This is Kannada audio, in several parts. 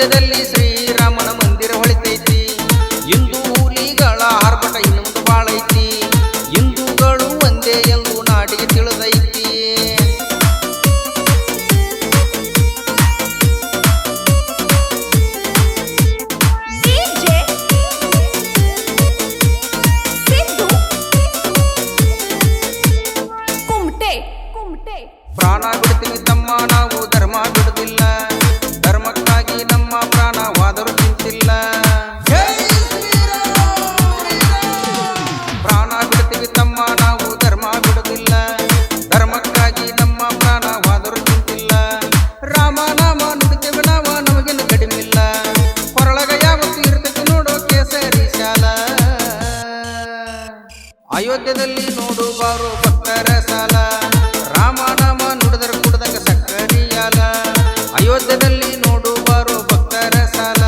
ದೇಶದಲ್ಲಿ ಶ್ರೀ ಅಯೋಧ್ಯದಲ್ಲಿ ನೋಡು ಬಾರು ಭಕ್ತರ ಸಾಲ. ರಾಮನಾಮ ನುಡಿದರೆ ಕುಡ್ದಂಗ ಸಕ್ಕರಿಯಾಲ ಅಯೋಧ್ಯದಲ್ಲಿ ನೋಡು ಬಾರು ಭಕ್ತರ ಸಾಲ.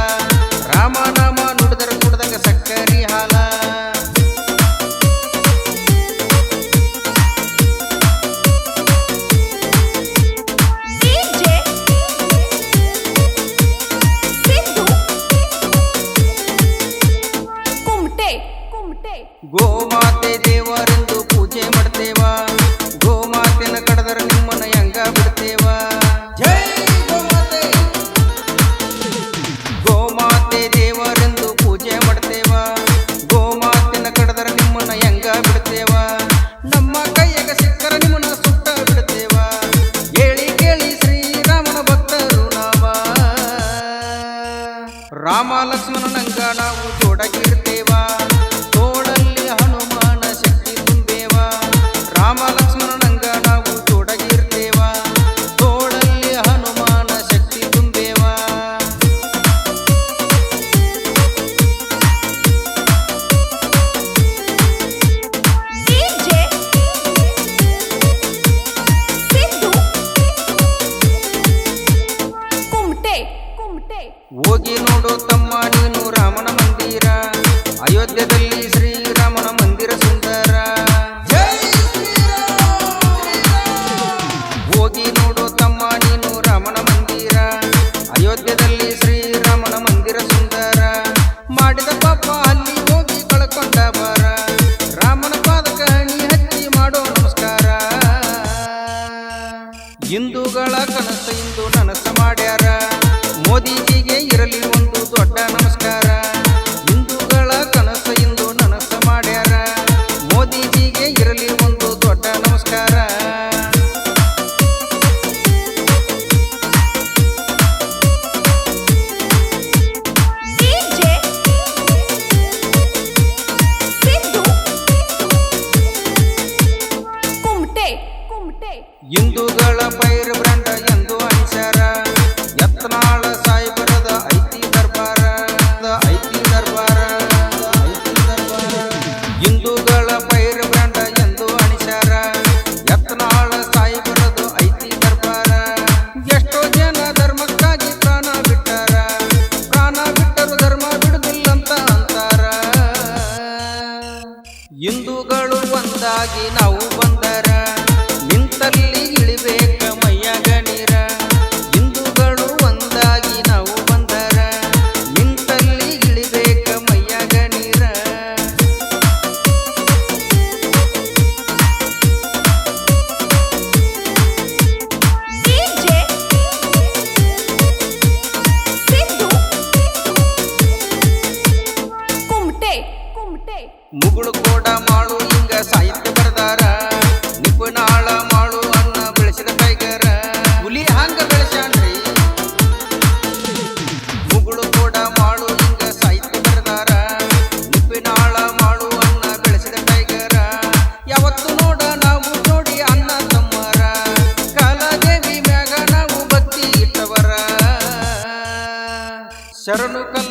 ರಾಮನಾಮ ನುಡಿದರೆ ಕುಡ್ದಂಗ ಸಕ್ಕರಿ ಹಾಲ ಕುಮಟೆ. ಹುಟ್ಟೆ ಗೋಮಾತೆ ದೇವರಂದು ಪೂಜೆ ಮಾಡ್ತೇವಾ? ಗೋ ಹಿಂದೂಗಳ ಕನಸು ಇಂದು ನನಸ ಮಾಡ್ಯ ಹಿಂದೂಗಳ ಪೈರು ಬ್ರಂಡ ಎಂದು ಅನ್ಸ್ಯಾರ ಯತ್ನಾಳ ಸಾಯಿಬರದ ಐತಿ ದರ್ಬಾರ ಐತಿ ದರ್ಬಾರ, ಐತಿ ಹಿಂದೂಗಳ ಪೈರು ಬ್ರಂಡ ಎಂದು ಅನಿಸ್ಯಾರ ಯತ್ನಾಳ ಸಾಯಿಬರದ ಐತಿ ದರ್ಬಾರ. ಎಷ್ಟೋ ಜನ ಧರ್ಮಕ್ಕಾಗಿ ಪ್ರಾಣ ಬಿಟ್ಟಾರ, ಪ್ರಾಣ ಬಿಟ್ಟರು ಧರ್ಮ ಬಿಡುದಿಲ್ಲಂತ ಅಂತಾರ. ಹಿಂದೂಗಳು ಒಂದಾಗಿ ನಾವು ಶರಣು ಕಲ್ಲನು ನಾಳ ಹಾಡಿ